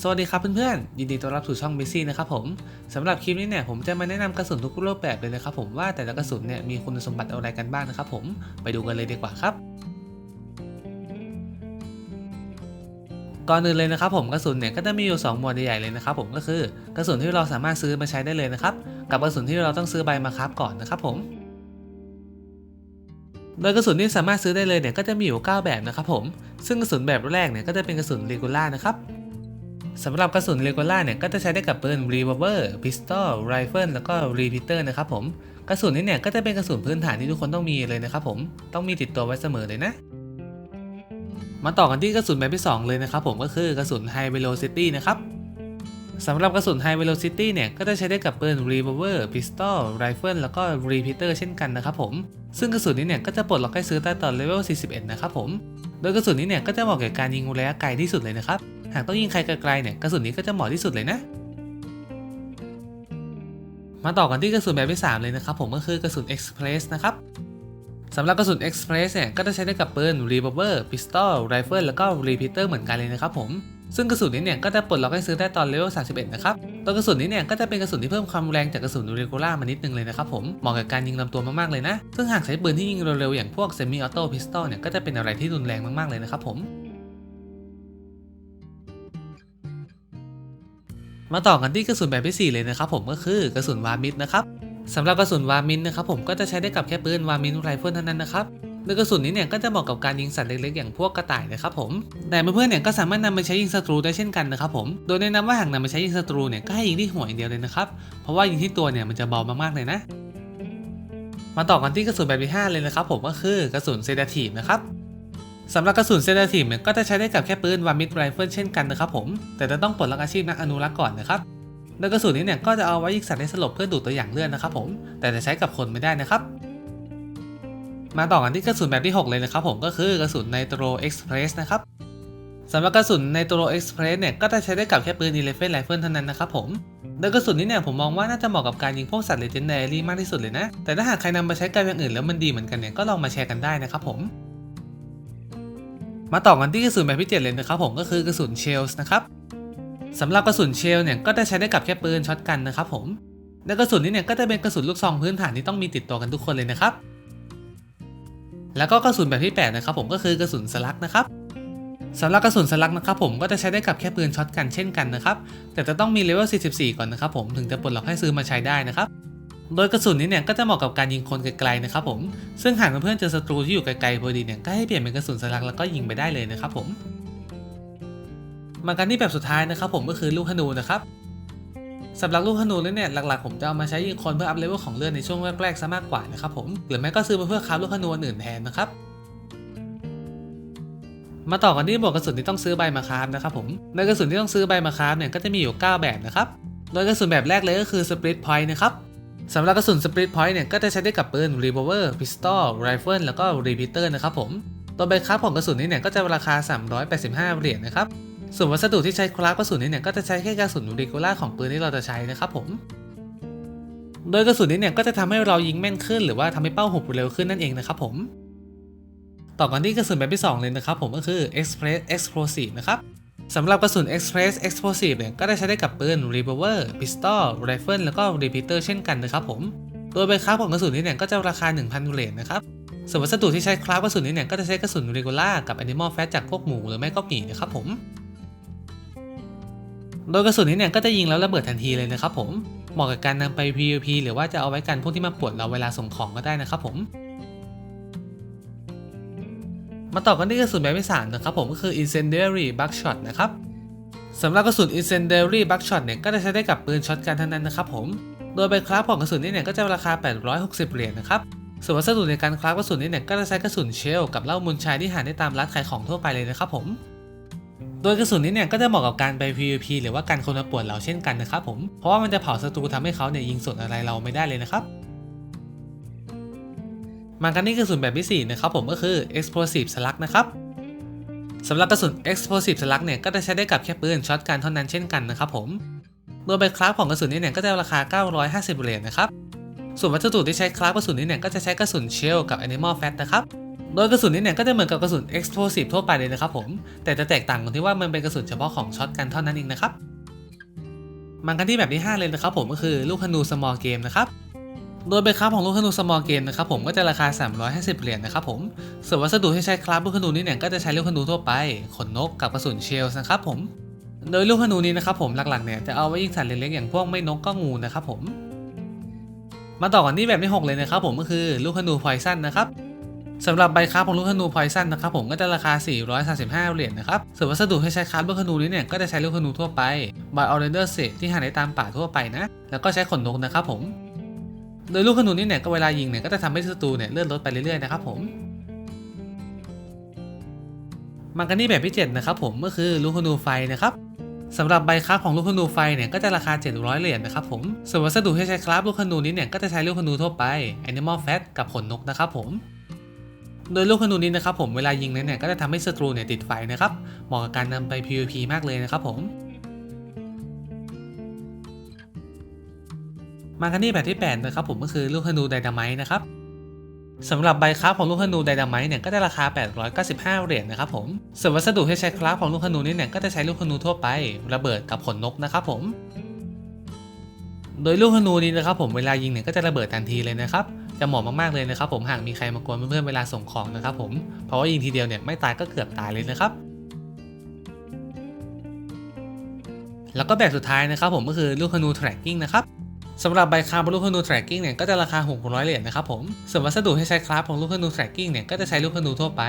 สวัสดีครับเพื่อนๆ ยินดีต้อนรับสู่ช่อง b ิซี่นะครับผมสำหรับคลิปนี้เนี่ยผมจะมาแนะนำกระสุนทุกรูปแบบเลยนะครับผมว่าแต่ละกระสุนเนี่ยมีคุณสมบัติอะไรกันบ้างนะครับผมไปดูกันเลยดีกว่าครับก่อนอื่นเลยนะครับผมกระสุนเนี่ยก็จะมีอยู่ 2 หมวดใหญ่ๆเลยนะครับผมก็คือกระสุนที่เราสามารถซื้อมาใช้ได้เลยนะครับกับกระสุนที่เราต้องซื้อใบมาครับก่อนนะครับผมโดยกระสุนที่สามารถซื้อได้เลยเนี่ยก็จะมีอยู่ 9 แบบนะครับผมซึ่งกระสุนแบบแรกเนี่ยก็จะเป็นกระสุนเรกูล่านะครับ สำหรับกระสุนเรกูล่าเนี่ยก็จะใช้ได้กับปืนรีวอลเวอร์พิสตอลไรเฟิลแล้วก็รีพิเตอร์นะครับผมกระสุนนี้เนี่ยก็จะเป็นกระสุนพื้นฐานที่ทุกคนต้องมีเลยนะครับผมต้องมีติดตัวไว้เสมอเลยนะ มาต่อกันที่กระสุนแบบที่ 2 เลยนะครับผมก็คือกระสุน High Velocity นะครับสำหรับกระสุน High Velocity เนี่ยก็จะใช้ได้กับปืน Revolver Pistol Rifle แล้วก็ Repeater เช่นกันนะครับผม ซึ่งกระสุนนี้เนี่ยก็จะปลดล็อกให้ซื้อได้ตอนเลเวล 41 นะครับผม โดยกระสุนนี้เนี่ยก็จะเหมาะกับการยิงระยะไกลที่สุดเลยนะครับ หากต้องยิงใครไกลๆเนี่ยกระสุนนี้ก็จะเหมาะที่สุดเลยนะ มาต่อกันที่กระสุนแบบที่ 3 เลยนะครับผมก็คือกระสุน Express นะครับสำหรับกระสุน Express เนี่ยก็จะใช้ได้กับปืน Revolver Pistol Rifle แล้วก็ Repeater เหมือนกันเลยนะครับผมซึ่งกระสุนนี้เนี่ยก็จะปลดล็อกให้ซื้อได้ตอนเลเวล 31 นะครับตัวกระสุนนี้เนี่ยก็จะเป็นกระสุนที่เพิ่มความแรงจากกระสุนเรกูล่ามานิดนึงเลยนะครับผม เหมาะกับการยิงลำตัวมากๆเลยนะ ซึ่งหากใช้ปืนที่ยิงเร็วๆ อย่างพวกเซมิออโต้พิสตอลเนี่ยก็จะเป็นอะไรที่รุนแรงมากๆเลยนะครับผม มาต่อกันที่กระสุนแบบที่ 4 เลยนะครับผมก็คือกระสุนวามิดนะครับสำหรับกระสุนวามินนะครับผมก็จะใช้ได้กับแค่ปืนวามินไรเฟิลเท่านั้นนะครับโดยกระสุนนี้เนี่ยก็จะเหมาะกับการยิงสัตว์เล็กๆอย่างพวกกระต่ายนะครับผม แต่เพื่อนๆเนี่ยก็สามารถนำไปใช้ยิงศัตรูได้เช่นกันนะครับผม โดยแนะนำว่าหากนำไปใช้ยิงศัตรูเนี่ยก็ให้ยิงที่หัวอย่างเดียวเลยนะครับ เพราะว่ายิงที่ตัวเนี่ยมันจะเบามากๆเลยนะ มาต่อกันที่กระสุนแบบที่5เลยนะครับผมก็คือกระสุนเซดาทีฟนะครับ สำหรับกระสุนเซดาทีฟเนี่ยก็จะใช้ได้กับแค่ปืนวามิดไรเฟิลเช่นกันนะครับผม แต่จะต้องปลดล็อกอาชีพนักอนุรักษ์ก่อนนะครับโดยกระสุนนี้เนี่ยก็จะเอาไว้ยิงสัตว์ให้สลบเพื่อดูดตัวอย่างเลือดนะครับผม แต่จะใช้กับคนไม่ได้นะครับ มาต่อกันที่กระสุนแบบที่ 6 เลยนะครับผมก็คือกระสุนไนโตรเอ็กซ์เพรสนะครับสำหรับกระสุนไนโตรเอ็กซ์เพรสเนี่ยก็จะใช้ได้กับแค่ปืนอีเลฟเฟนไรเฟิลเท่านั้นนะครับผมโดยกระสุนนี้เนี่ยผมมองว่าน่าจะเหมาะกับการยิงพวกสัตว์เลเจนดารี่มากที่สุดเลยนะ แต่ถ้าหากใครนำไปใช้กับอย่างอื่นแล้วมันดีเหมือนกันเนี่ยก็ลองมาแชร์กันได้นะครับผม มาต่อกันที่กระสุนแบบที่7เลยนะครับผมก็คือกระสุนเชลส์นะครับสำหรับกระสุนเชลเนี่ยก็จะใช้ได้กับแค่ปืนช็อตกันนะครับผมและกระสุนนี้เนี่ยก็จะเป็นกระสุนลูกซองพื้นฐานที่ต้องมีติดตัวกันทุกคนเลยนะครับ แล้วก็กระสุนแบบที่8นะครับผมก็คือกระสุนสลักนะครับสำหรับกระสุนสลักนะครับผมก็จะใช้ได้กับแค่ปืนช็อตกันเช่นกันนะครับแต่จะต้องมีเลเวล 44 ก่อนนะครับผมถึงจะปลดล็อกให้ซื้อมาใช้ได้นะครับ โดยกระสุนนี้เนี่ยก็จะเหมาะกับการยิงคนไกลๆนะครับผม ซึ่งหากเพื่อนเจอศัตรูที่อยู่ไกลๆพอดีเนี่ยก็ให้เปลี่ยนเป็นกระสุนสลักแล้วก็ยิงไปได้เลยนะครับผม มากันที่แบบสุดท้ายนะครับผมก็คือลูกธนูนะครับสำหรับลูกธนูเนี่ยหลักๆผมจะเอามาใช้ยิงคนเพื่ออัพเลเวลของเลือดในช่วงแรกๆซะมากกว่านะครับผม หรือแม้ก็ซื้อมาเพื่อคราฟลูกธนูอื่นแทนนะครับ มาต่อกันที่หมวกกระสุนที่ต้องซื้อใบมาคราฟนะครับผมโดยกระสุนที่ต้องซื้อใบมาคราฟเนี่ยก็จะมีอยู่ 9 แบบนะครับ โดยกระสุนแบบแรกเลยก็คือ Split Point นะครับ สำหรับกระสุน Split Point เนี่ยก็จะใช้ได้กับปืน Revolver Pistol Rifle แล้วก็ Repeater นะครับผมตัวใบคราฟของกระสุนนี้เนี่ยก็จะราคา 385 เหรียญนะครับส่วนวัสดุที่ใช้คราฟกระสุนนี้เนี่ยก็จะใช้แค่กระสุนรีโกล่าของปืนที่เราจะใช้นะครับผม โดยกระสุนนี้เนี่ยก็จะทำให้เรายิงแม่นขึ้น หรือว่าทำให้เป้าหุบเร็วขึ้นนั่นเองนะครับผม ต่อกันที่กระสุนแบบที่ 2 เลยนะครับผมก็คือ Express Explosive นะครับ สำหรับกระสุน Express Explosive เนี่ยก็จะใช้ได้กับปืน Revolver Pistol Rifle แล้วก็ Repeater เช่นกันนะครับผม โดยใบคราฟของกระสุนนี้เนี่ยก็จะราคา 1,000เหรียญนะครับส่วนวัสดุที่ใช้คราฟกระสุนนี้เนี่ยก็จะใช้กระสุน Regular กับ Animal Fat จากพวกหมูหรือไม่ก็หมีนะครับผม โดยกระสุนนี้เนี่ยก็จะยิงแล้วระเบิดทันทีเลยนะครับผม เหมาะกับการนำไป PVP หรือว่าจะเอาไว้กันพวกที่มาปวดเราเวลาส่งของก็ได้นะครับผม มาต่อกันที่กระสุนแบบที่3นะครับผมก็คือ Incendiary Buckshot นะครับสำหรับกระสุน Incendiary Buckshot เนี่ยก็จะใช้ได้กับปืนช็อตกันเท่านั้นนะครับผมโดยใบคราฟของกระสุนนี้เนี่ยก็จะราคา 860 เหรียญนะครับส่วนวัสดุในการคราฟกระสุนนี้เนี่ยก็จะใช้กระสุนเชลกับเหล้ามูลชายที่หาได้ตามร้านขายของทั่วไปเลยนะครับผม โดยกระสุนนี้เนี่ยก็จะเหมาะกับการไป PVP หรือว่าการคนมาปวดเราเช่นกันนะครับผม เพราะว่ามันจะเผาศัตรูทำให้เขาเนี่ยยิงส่วนอะไรเราไม่ได้เลยนะครับ มากันที่กระสุนแบบที่ 4 นะครับผมก็คือ explosive slug นะครับสำหรับกระสุน explosive slug เนี่ยก็จะใช้ได้กับแค่ปืนช็อตกันเท่านั้นเช่นกันนะครับผมโดยใบคราฟของกระสุนนี้เนี่ยก็จะราคา 950เหรียญนะครับ ส่วนวัสดุที่ใช้คราฟกระสุนนี้เนี่ยก็จะใช้กระสุนเชลกับ Animal Fat นะครับ โดยกระสุนนี้เนี่ยก็จะเหมือนกับกระสุน explosive ทั่วไปเลยนะครับผม แต่จะแตกต่างตรงที่ว่ามันเป็นกระสุนเฉพาะของช็อตกันเท่านั้นเองนะครับ มากันที่แบบที่ 5 เลยนะครับผมก็คือลูกธนู small game นะครับ โดยใบคราฟของลูกธนู small game นะครับผมก็จะราคา 350 เหรียญนะครับผมส่วนวัสดุที่ใช้คราฟลูกธนูนี้เนี่ยก็จะใช้ลูกธนูทั่วไปขนนกกับกระสุนเชลส์นะครับผมโดยลูกธนูนี้นะครับผมหลักๆเนี่ยจะเอาไว้ยิงสัตว์เล็กๆอย่างพวกไม่นกก็งูนะครับผมมาต่อกันที่แบบที่6เลยนะครับผมก็คือลูกธนูพอยซันนะครับสำหรับใบคราฟของลูกธนูพอยซันนะครับผมก็จะราคา 435 เหรียญนะครับส่วนวัสดุที่ใช้คราฟลูกธนูนี้เนี่ยก็จะใช้ลูกธนูทั่วไปบายออเรนเดอร์เศษที่หาได้ตามป่าทั่วไปนะ แล้วก็ใช้ขนนกนะครับผม โดยลูกธนูนี้เนี่ยก็เวลายิงเนี่ยก็จะทำให้ศัตรูเนี่ยเลื่อนลดไปเรื่อยๆนะครับผมมากันที่แบบที่7นะครับผมก็คือลูกธนูไฟนะครับสำหรับใบคราฟของลูกธนูไฟเนี่ยก็จะราคา 700 เหรียญนะครับผมส่วนวัสดุที่ใช้คราฟลูกธนูนี้เนี่ยก็จะใช้ลูกธนูทั่วไป Animal Fat กับขนนกนะครับผม โดยลูกธนูนี้นะครับผมเวลายิงนั้นเนี่ยก็จะทำให้ศัตรูเนี่ยติดไฟนะครับเหมาะกับการนำไป PVP มากเลยนะครับผม มากันที่แบบที่8นะครับผมก็คือลูกธนูไดนาไมต์นะครับสำหรับใบคราฟของลูกธนูไดนาไมต์เนี่ยก็จะราคา 895 เหรียญนะครับผมส่วนวัสดุที่ใช้คราฟของลูกธนูนี้เนี่ยก็จะใช้ลูกธนูทั่วไประเบิดกับขนนกนะครับผม โดยลูกธนูนี้นะครับผมเวลายิงเนี่ยก็จะระเบิดทันทีเลยนะครับจะเหมาะมากๆเลยนะครับผมหากมีใครมากวนเพื่อนๆเวลาส่งของนะครับผมเพราะว่ายิงทีเดียวเนี่ยไม่ตายก็เกือบตายเลยนะครับแล้วก็แบบสุดท้ายนะครับผมก็คือลูกธนู tracking นะครับ สำหรับใบคาร์บลูกธนู tracking เนี่ยก็จะราคา 600 เหรียญนะครับผมส่วนวัสดุให้ใช้คราฟของลูกธนู tracking เนี่ยก็จะใช้ลูกธนูทั่วไป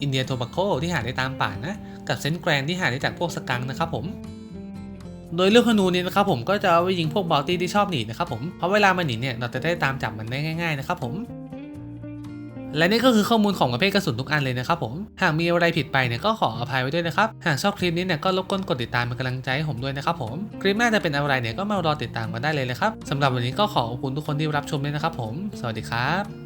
อินเดียโทบาโกที่หาได้ตามป่านะ กับเซนแกรนที่หาได้จากพวกสกังนะครับผมโดยลูกขนูนี้นะครับผมก็จะเอาไปยิงพวกบอลตี้ที่ชอบหนีนะครับผมเพราะเวลามันหนีเนี่ยเราจะได้ตามจับมันได้ง่าย ๆนะครับผม และนี่ก็คือข้อมูลของประเภทกระสุนทุกอันเลยนะครับผม หากมีอะไรผิดไปเนี่ยก็ขออภัยไว้ด้วยนะครับ หากชอบคลิปนี้เนี่ยก็รบกวนกดติดตามเป็นกำลังใจให้ผมด้วยนะครับผม คลิปหน้าจะเป็นอะไรเนี่ยก็มารอติดตามกันได้เลยนะครับสำหรับวันนี้ก็ขอขอบคุณทุกคนที่รับชมด้วยนะครับผม สวัสดีครับ